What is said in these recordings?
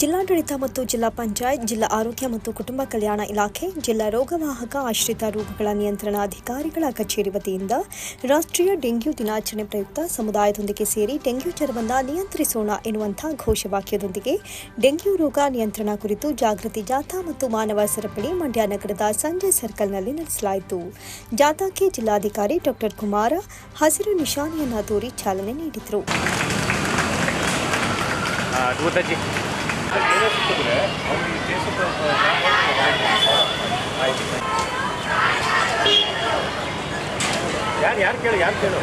ಜಿಲ್ಲಾಡಳಿತ ಮತ್ತು ಜಿಲ್ಲಾ ಪಂಚಾಯತ್, ಜಿಲ್ಲಾ ಆರೋಗ್ಯ ಮತ್ತು ಕುಟುಂಬ ಕಲ್ಯಾಣ ಇಲಾಖೆ, ಜಿಲ್ಲಾ ರೋಗವಾಹಕ ಆಶ್ರಿತ ರೋಗಗಳ ನಿಯಂತ್ರಣ ಅಧಿಕಾರಿಗಳ ಕಚೇರಿ ವತಿಯಿಂದ ರಾಷ್ಟ್ರೀಯ ಡೆಂಗ್ಯೂ ದಿನಾಚರಣೆ ಪ್ರಯುಕ್ತ ಸಮುದಾಯದೊಂದಿಗೆ ಸೇರಿ ಡೆಂಗ್ಯೂ ಜ್ವರವನ್ನು ನಿಯಂತ್ರಿಸೋಣ ಎನ್ನುವಂಥ ಘೋಷವಾಕ್ಯದೊಂದಿಗೆ ಡೆಂಗ್ಯೂ ರೋಗ ನಿಯಂತ್ರಣ ಕುರಿತು ಜಾಗೃತಿ ಜಾಥಾ ಮತ್ತು ಮಾನವ ಸರಪಳಿ ಮಂಡ್ಯ ನಗರದ ಸಂಜಯ್ ಸರ್ಕಲ್ನಲ್ಲಿ ನಡೆಸಲಾಯಿತು. ಜಾಥಾಕ್ಕೆ ಜಿಲ್ಲಾಧಿಕಾರಿ ಡಾಕ್ಟರ್ ಕುಮಾರ ಹಸಿರು ನಿಶಾನೆಯನ್ನ ತೋರಿ ಚಾಲನೆ ನೀಡಿದರು. ಯಾರು ಯಾರು ಕೇಳು ಯಾರು ಕೇಳು?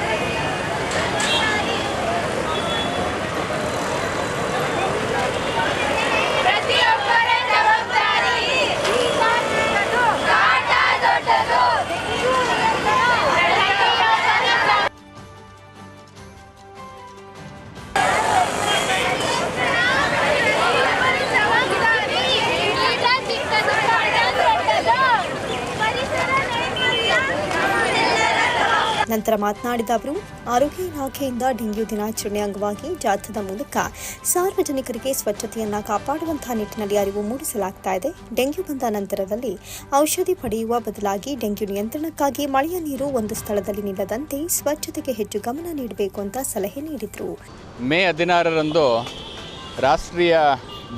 ಪ್ರತಿಯೊಬ್ಬರ ಜವಾಬ್ದಾರಿ ದೊಡ್ಡದು ನಂತರ ಮಾತನಾಡಿದ ಅವರು, ಆರೋಗ್ಯ ಇಲಾಖೆಯಿಂದ ಡೆಂಗ್ಯೂ ದಿನಾಚರಣೆ ಅಂಗವಾಗಿ ಜಾಥದ ಮೂಲಕ ಸಾರ್ವಜನಿಕರಿಗೆ ಸ್ವಚ್ಛತೆಯನ್ನು ಕಾಪಾಡುವಂತಹ ನಿಟ್ಟಿನಲ್ಲಿ ಅರಿವು ಮೂಡಿಸಲಾಗ್ತಾ ಇದೆ. ಡೆಂಗ್ಯೂ ಬಂದ ನಂತರದಲ್ಲಿ ಔಷಧಿ ಪಡೆಯುವ ಬದಲಾಗಿ ಡೆಂಗ್ಯೂ ನಿಯಂತ್ರಣಕ್ಕಾಗಿ ಮಳೆಯ ನೀರು ಒಂದು ಸ್ಥಳದಲ್ಲಿ ನಿಲ್ಲದಂತೆ ಸ್ವಚ್ಛತೆಗೆ ಹೆಚ್ಚು ಗಮನ ನೀಡಬೇಕು ಅಂತ ಸಲಹೆ ನೀಡಿದರು. ಮೇ ಹದಿನಾರರಂದು ರಾಷ್ಟ್ರೀಯ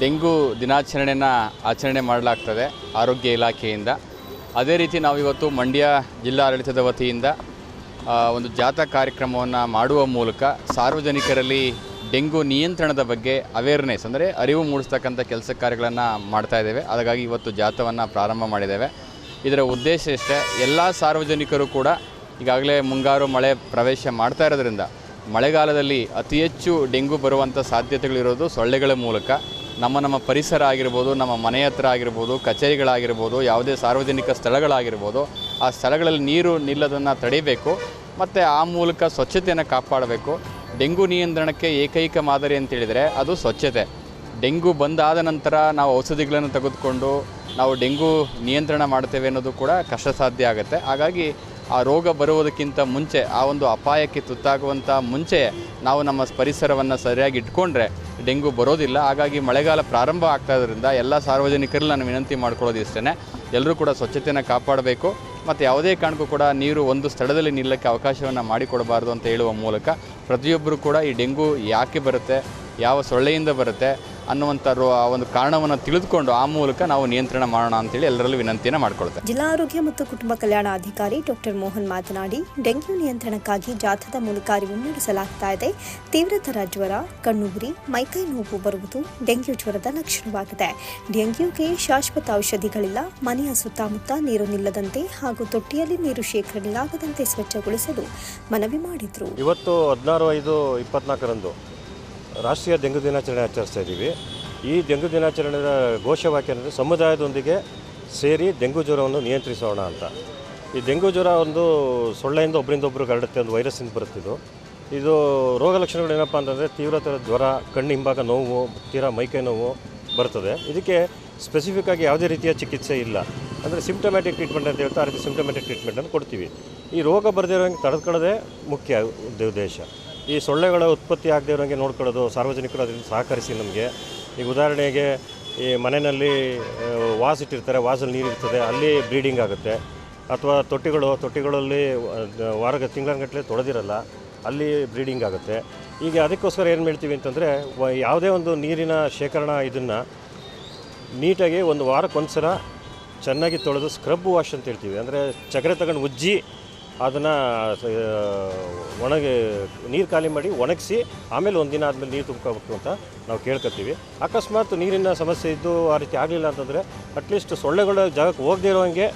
ಡೆಂಗ್ಯೂ ದಿನಾಚರಣೆಯನ್ನು ಆಚರಣೆ ಮಾಡಲಾಗ್ತದೆ ಆರೋಗ್ಯ ಇಲಾಖೆಯಿಂದ. ಅದೇ ರೀತಿ ನಾವು ಇವತ್ತು ಮಂಡ್ಯ ಜಿಲ್ಲಾಡಳಿತದ ವತಿಯಿಂದ ಒಂದು ಜಾಥಾ ಕಾರ್ಯಕ್ರಮವನ್ನು ಮಾಡುವ ಮೂಲಕ ಸಾರ್ವಜನಿಕರಲ್ಲಿ ಡೆಂಗು ನಿಯಂತ್ರಣದ ಬಗ್ಗೆ ಅವೇರ್ನೆಸ್ ಅಂದರೆ ಅರಿವು ಮೂಡಿಸ್ತಕ್ಕಂಥ ಕೆಲಸ ಕಾರ್ಯಗಳನ್ನು ಮಾಡ್ತಾ ಇದ್ದೇವೆ. ಹಾಗಾಗಿ ಇವತ್ತು ಜಾಥಾವನ್ನು ಪ್ರಾರಂಭ ಮಾಡಿದ್ದೇವೆ. ಇದರ ಉದ್ದೇಶ ಇಷ್ಟೇ, ಎಲ್ಲ ಸಾರ್ವಜನಿಕರು ಕೂಡ ಈಗಾಗಲೇ ಮುಂಗಾರು ಮಳೆ ಪ್ರವೇಶ ಮಾಡ್ತಾ ಇರೋದ್ರಿಂದ ಮಳೆಗಾಲದಲ್ಲಿ ಅತಿ ಹೆಚ್ಚು ಡೆಂಗು ಬರುವಂಥ ಸಾಧ್ಯತೆಗಳಿರೋದು ಸೊಳ್ಳೆಗಳ ಮೂಲಕ. ನಮ್ಮ ನಮ್ಮ ಪರಿಸರ ಆಗಿರ್ಬೋದು, ನಮ್ಮ ಮನೆ ಹತ್ರ ಆಗಿರ್ಬೋದು, ಕಚೇರಿಗಳಾಗಿರ್ಬೋದು, ಯಾವುದೇ ಸಾರ್ವಜನಿಕ ಸ್ಥಳಗಳಾಗಿರ್ಬೋದು ಆ ಸ್ಥಳಗಳಲ್ಲಿ ನೀರು ನಿಲ್ಲೋದನ್ನು ತಡಿಬೇಕು ಮತ್ತು ಆ ಮೂಲಕ ಸ್ವಚ್ಛತೆಯನ್ನು ಕಾಪಾಡಬೇಕು. ಡೆಂಗು ನಿಯಂತ್ರಣಕ್ಕೆ ಏಕೈಕ ಮಾದರಿ ಅಂತೇಳಿದರೆ ಅದು ಸ್ವಚ್ಛತೆ. ಡೆಂಗು ಬಂದಾದ ನಂತರ ನಾವು ಔಷಧಿಗಳನ್ನು ತೆಗೆದುಕೊಂಡು ನಾವು ಡೆಂಗು ನಿಯಂತ್ರಣ ಮಾಡ್ತೇವೆ ಅನ್ನೋದು ಕೂಡ ಕಷ್ಟ ಸಾಧ್ಯ ಆಗುತ್ತೆ. ಹಾಗಾಗಿ ಆ ರೋಗ ಬರುವುದಕ್ಕಿಂತ ಮುಂಚೆ, ಆ ಒಂದು ಅಪಾಯಕ್ಕೆ ತುತ್ತಾಗುವಂಥ ಮುಂಚೆ ನಾವು ನಮ್ಮ ಪರಿಸರವನ್ನು ಸರಿಯಾಗಿ ಇಟ್ಕೊಂಡ್ರೆ ಡೆಂಗು ಬರೋದಿಲ್ಲ. ಹಾಗಾಗಿ ಮಳೆಗಾಲ ಪ್ರಾರಂಭ ಆಗ್ತಾ ಎಲ್ಲ ಸಾರ್ವಜನಿಕರಲ್ಲಿ ನಾನು ವಿನಂತಿ ಮಾಡ್ಕೊಳ್ಳೋದು ಇಷ್ಟೇ ಎಲ್ಲರೂ ಕೂಡ ಸ್ವಚ್ಛತೆಯನ್ನು ಕಾಪಾಡಬೇಕು. ಮತ್ತು ಯಾವುದೇ ಕಾರಣಕ್ಕೂ ಕೂಡ ನೀರು ಒಂದು ಸ್ಥಳದಲ್ಲಿ ನಿಲ್ಲಕ್ಕೆ ಅವಕಾಶವನ್ನು ಮಾಡಿಕೊಡಬಾರ್ದು ಅಂತ ಹೇಳುವ ಮೂಲಕ ಪ್ರತಿಯೊಬ್ಬರು ಕೂಡ ಈ ಡೆಂಗು ಯಾಕೆ ಬರುತ್ತೆ, ಯಾವ ಸೊಳ್ಳೆಯಿಂದ ಬರುತ್ತೆ ಅನ್ನುವಂಥ ಒಂದು ಕಾರಣವನ್ನು ತಿಳಿದುಕೊಂಡು ಆ ಮೂಲಕ ನಾವು ನಿಯಂತ್ರಣ ಮಾಡೋಣ ಅಂತೇಳಿ ಎಲ್ಲರಲ್ಲೂ ವಿನಂತಿಯನ್ನು ಮಾಡಿಕೊಳ್ತೇವೆ ಜಿಲ್ಲಾ ಆರೋಗ್ಯ ಮತ್ತು ಕುಟುಂಬ ಕಲ್ಯಾಣ ಅಧಿಕಾರಿ ಡಾಕ್ಟರ್ ಮೋಹನ್ ಮಾತನಾಡಿ ಡೆಂಗ್ಯೂ ನಿಯಂತ್ರಣಕ್ಕಾಗಿ ಜಾಥಾದ ಮೂಲಕ ಅರಿವು ಮೂಡಿಸಲಾಗ್ತಾ ಇದೆ. ತೀವ್ರತರ ಜ್ವರ ಕಣ್ಣುಗುರಿ ಮೈಕೈ ನೋವು ಬರುವುದು ಡೆಂಗ್ಯೂ ಜ್ವರದ ಲಕ್ಷಣವಾಗಿದೆ. ಡೆಂಗ್ಯೂಗೆ ಶಾಶ್ವತ ಔಷಧಿಗಳಿಲ್ಲ ಮನೆಯ ಸುತ್ತಮುತ್ತ ನೀರು ನಿಲ್ಲದಂತೆ ಹಾಗೂ ತೊಟ್ಟಿಯಲ್ಲಿ ನೀರು ಶೇಖರಣೆಯಾಗದಂತೆ ಸ್ವಚ್ಛಗೊಳಿಸಲು ಮನವಿ ಮಾಡಿದರು. ಇವತ್ತು ಹದಿನಾರು ಐದು ಇಪ್ಪತ್ನಾಲ್ಕರಂದು ರಾಷ್ಟ್ರೀಯ ಡೆಂಗು ದಿನಾಚರಣೆ ಆಚರಿಸ್ತಾ ಇದ್ದೀವಿ. ಈ ಡೆಂಗು ದಿನಾಚರಣೆಯ ಘೋಷವಾಕ್ಯ ಅಂದರೆ ಸಮುದಾಯದೊಂದಿಗೆ ಸೇರಿ ಡೆಂಗು ಜ್ವರವನ್ನು ನಿಯಂತ್ರಿಸೋಣ ಅಂತ. ಈ ಡೆಂಗು ಜ್ವರ ಒಂದು ಸೊಳ್ಳೆಯಿಂದ ಒಬ್ಬರಿಂದ ಒಬ್ಬರು ಹರಡುತ್ತೆ ಒಂದು ವೈರಸ್ಸಿಂದ ಬರುತ್ತಿದ್ದು. ಇದು ರೋಗ ಲಕ್ಷಣಗಳು ಏನಪ್ಪಾ ಅಂತಂದರೆ, ತೀವ್ರತರ ಜ್ವರ, ಕಣ್ಣು ಹಿಂಭಾಗ ನೋವು, ತೀರಾ ಮೈಕೈ ನೋವು ಬರ್ತದೆ. ಇದಕ್ಕೆ ಸ್ಪೆಸಿಫಿಕ್ ಆಗಿ ಯಾವುದೇ ರೀತಿಯ ಚಿಕಿತ್ಸೆ ಇಲ್ಲ. ಅಂದರೆ ಸಿಂಪ್ಟಮ್ಯಾಟಿಕ್ ಟ್ರೀಟ್ಮೆಂಟ್ ಅಂತ ಹೇಳ್ತಾ ಆ ರೀತಿ ಸಿಂಪ್ಟಮ್ಯಾಟಿಕ್ ಟ್ರೀಟ್ಮೆಂಟನ್ನು ಕೊಡ್ತೀವಿ. ಈ ರೋಗ ಬರದೇ ಇರೋಂಗೆ ತಡೆದುಕೊಳ್ಳೋದೇ ಮುಖ್ಯ ಉದ್ದ- ಉದ್ದೇಶ. ಈ ಸೊಳ್ಳೆಗಳ ಉತ್ಪತ್ತಿ ಆಗದೇ ಇರೋಂಗೆ ನೋಡ್ಕೊಳ್ಳೋದು ಸಾರ್ವಜನಿಕರು ಅದರಿಂದ ಸಹಕರಿಸಿ ನಮಗೆ. ಈಗ ಉದಾಹರಣೆಗೆ ಈ ಮನೆಯಲ್ಲಿ ವಾಸ್ ಇಟ್ಟಿರ್ತಾರೆ, ವಾಸಲ್ಲಿ ನೀರು ಇರ್ತದೆ, ಅಲ್ಲಿ ಬ್ರೀಡಿಂಗ್ ಆಗುತ್ತೆ. ಅಥವಾ ತೊಟ್ಟಿಗಳು, ತೊಟ್ಟಿಗಳಲ್ಲಿ ವಾರ ತಿಂಗಳಗಟ್ಟಲೆ ತೊಳೆದಿರಲ್ಲ, ಅಲ್ಲಿ ಬ್ರೀಡಿಂಗ್ ಆಗುತ್ತೆ. ಈಗ ಅದಕ್ಕೋಸ್ಕರ ಏನು ಹೇಳ್ತೀವಿ ಅಂತಂದರೆ ಯಾವುದೇ ಒಂದು ನೀರಿನ ಶೇಖರಣಾ ಇದನ್ನು ನೀಟಾಗಿ ಒಂದು ವಾರಕ್ಕೊಂದ್ಸಲ ಚೆನ್ನಾಗಿ ತೊಳೆದು ಸ್ಕ್ರಬ್ ವಾಶ್ ಅಂತ ಹೇಳ್ತೀವಿ. ಅಂದರೆ ಚಕ್ರೆ ತಗೊಂಡು ಉಜ್ಜಿ ಅದನ್ನು ಒಣಗಿ, ನೀರು ಖಾಲಿ ಮಾಡಿ ಒಣಗಿಸಿ, ಆಮೇಲೆ ಒಂದು ದಿನ ಆದಮೇಲೆ ನೀರು ತುಂಬ್ಕೋಬೇಕು ಅಂತ ನಾವು ಕೇಳ್ಕೊತೀವಿ ಅಕಸ್ಮಾತ್ ನೀರಿನ ಸಮಸ್ಯೆ ಇದ್ದು ಆ ರೀತಿ ಆಗಲಿಲ್ಲ ಅಂತಂದರೆ ಅಟ್ಲೀಸ್ಟ್ ಸೊಳ್ಳೆಗಳ ಜಾಗಕ್ಕೆ ಹೋಗದೇ ಇರೋಂಗೆ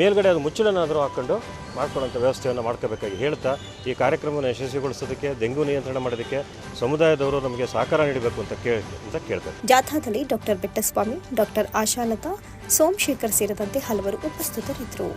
ಮೇಲ್ಗಡೆ ಅದು ಮುಚ್ಚಳನಾದರೂ ಹಾಕ್ಕೊಂಡು ಮಾಡ್ಕೊಳ್ಳೋಂಥ ವ್ಯವಸ್ಥೆಯನ್ನು ಮಾಡ್ಕೋಬೇಕಾಗಿ ಹೇಳ್ತಾ, ಈ ಕಾರ್ಯಕ್ರಮವನ್ನು ಯಶಸ್ವಿಗೊಳಿಸೋದಕ್ಕೆ, ಡೆಂಗು ನಿಯಂತ್ರಣ ಮಾಡೋದಕ್ಕೆ ಸಮುದಾಯದವರು ನಮಗೆ ಸಹಕಾರ ನೀಡಬೇಕು ಅಂತ ಕೇಳಿ, ಅಂತ ಕೇಳ್ತಾರೆ. ಜಾಥಾದಲ್ಲಿ ಡಾಕ್ಟರ್ ಬೆಟ್ಟಸ್ವಾಮಿ, ಡಾಕ್ಟರ್ ಆಶಾಲತಾ, ಸೋಮಶೇಖರ್ ಸೇರಿದಂತೆ ಹಲವರು ಉಪಸ್ಥಿತರಿದ್ದರು.